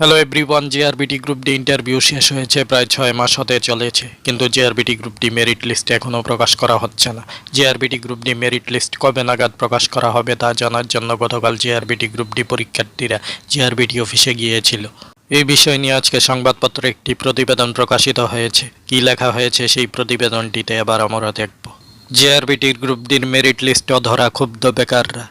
Hello everyone GRBT group D interview শেষ হয়েছে, প্রায় ছয় মাস হতে চলেছে। কিন্তু GRBT group D merit list এখনও প্রকাশ করা হচ্ছে না। GRBT group D merit list কবে নাগাদ প্রকাশ করা হবে তা জানার জন্য গতকাল জিআরবিটি গ্রুপ ডি পরীক্ষার্থীরা জিআরবিটি অফিসে গিয়েছিল। এই বিষয় নিয়ে আজকে সংবাদপত্রে একটি প্রতিবেদন প্রকাশিত হয়েছে। কি লেখা হয়েছে সেই প্রতিবেদনটিতে এবার আমরা দেখব। জিআরবিটির গ্রুপ ডির মেরিট লিস্ট অধরা ক্ষুব্ধ বেকাররা।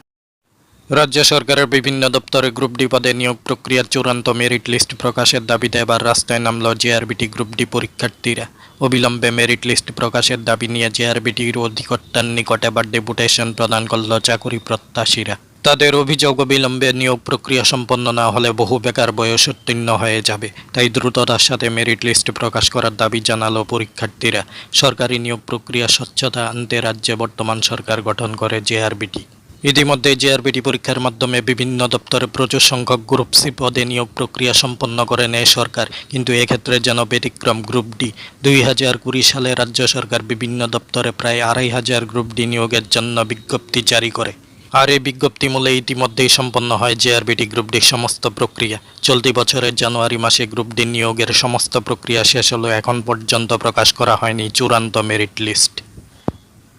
রাজ্য সরকারের বিভিন্ন দপ্তরে গ্রুপ ডি পদে নিয়োগ প্রক্রিয়ার চূড়ান্ত মেরিট লিস্ট প্রকাশের দাবিতে এবার রাস্তায় নামল জেআরবিটি গ্রুপ ডি পরীক্ষার্থীরা। অবিলম্বে মেরিট লিস্ট প্রকাশের দাবি নিয়ে জেআরবিটির অধিকর্তার নিকট এবার ডেপুটেশন প্রদান করল চাকুরি প্রত্যাশীরা। তাদের অভিযোগ, অবিলম্বে নিয়োগ প্রক্রিয়া সম্পন্ন না হলে বহু বেকার বয়স উত্তীর্ণ হয়ে যাবে। তাই দ্রুততার সাথে মেরিট লিস্ট প্রকাশ করার দাবি জানালো পরীক্ষার্থীরা। সরকারি নিয়োগ প্রক্রিয়া স্বচ্ছতা আনতে রাজ্যে বর্তমান সরকার গঠন করে জেআরবিটি ইতিমধ্যে জেআরবিটি পরীক্ষার মাধ্যমে বিভিন্ন দপ্তরে প্রচুর সংখ্যক গ্রুপ সি পদে নিয়োগ প্রক্রিয়া সম্পন্ন করে নেয় সরকার। কিন্তু এক্ষেত্রে যেন ব্যতিক্রম গ্রুপ ডি। দুই হাজার কুড়ি সালে রাজ্য সরকার বিভিন্ন দপ্তরে প্রায় আড়াই হাজার গ্রুপ ডি নিয়োগের জন্য বিজ্ঞপ্তি জারি করে। আর এই বিজ্ঞপ্তি মূলে ইতিমধ্যেই সম্পন্ন হয় জেআরবিটি গ্রুপ ডির সমস্ত প্রক্রিয়া। চলতি বছরের জানুয়ারি মাসে গ্রুপ ডি নিয়োগের সমস্ত প্রক্রিয়া শেষ হলেও এখন পর্যন্ত প্রকাশ করা হয়নি চূড়ান্ত মেরিট লিস্ট।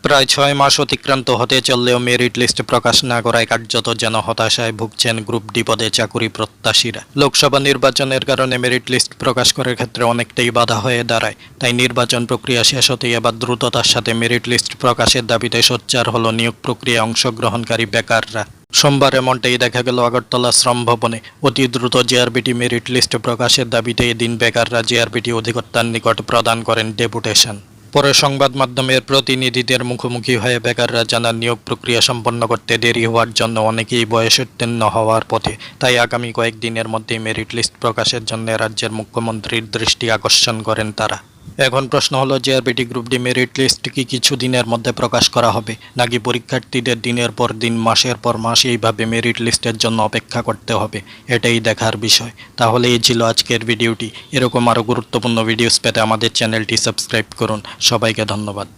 প্রায় ছয় মাস অতিক্রান্ত হতে চললেও মেরিট লিস্ট প্রকাশ না করায় কার্যত যেন হতাশায় ভুগছেন গ্রুপ ডি পদে চাকুরি প্রত্যাশীরা। লোকসভা নির্বাচনের কারণে মেরিট লিস্ট প্রকাশ করার ক্ষেত্রে অনেকটাই বাধা হয়ে দাঁড়ায়। তাই নির্বাচন প্রক্রিয়া শেষ হতেই এবার দ্রুততার সাথে মেরিট লিস্ট প্রকাশের দাবিতে সোচ্চার হল নিয়োগ প্রক্রিয়ায় অংশগ্রহণকারী বেকাররা। সোমবার এমনটাই দেখা গেল আগরতলা শ্রম ভবনে। অতি দ্রুত জেআরবিটি মেরিট লিস্ট প্রকাশের দাবিতে এদিন বেকাররা জেআরবিটি অধিকর্তার নিকট প্রদান করেন ডেপুটেশন। পরে সংবাদ মাধ্যমের প্রতিনিধিদের মুখোমুখি হয়ে বেকাররা জানান, নিয়োগ প্রক্রিয়া সম্পন্ন করতে দেরি হওয়ার জন্য অনেকেই বয়সোত্তীর্ণ হওয়ার পথে। তাই আগামী কয়েকদিনের মধ্যেই মেরিট লিস্ট প্রকাশের জন্য রাজ্যের মুখ্যমন্ত্রীর দৃষ্টি আকর্ষণ করেন তারা। এখন প্রশ্ন হলো JRBT group D merit list কি কিছু দিনের মধ্যে প্রকাশ করা হবে? নাকি পরীক্ষার্থীদের দিনের পর দিন, মাসের পর মাস এইভাবে মেরিট লিস্টের জন্য অপেক্ষা করতে হবে? এটাই দেখার বিষয়। তাহলে এই ছিল আজকের ভিডিওটি এরকম আরও গুরুত্বপূর্ণ ভিডিওস পেতে আমাদের চ্যানেলটি সাবস্ক্রাইব করুন। সবাইকে ধন্যবাদ।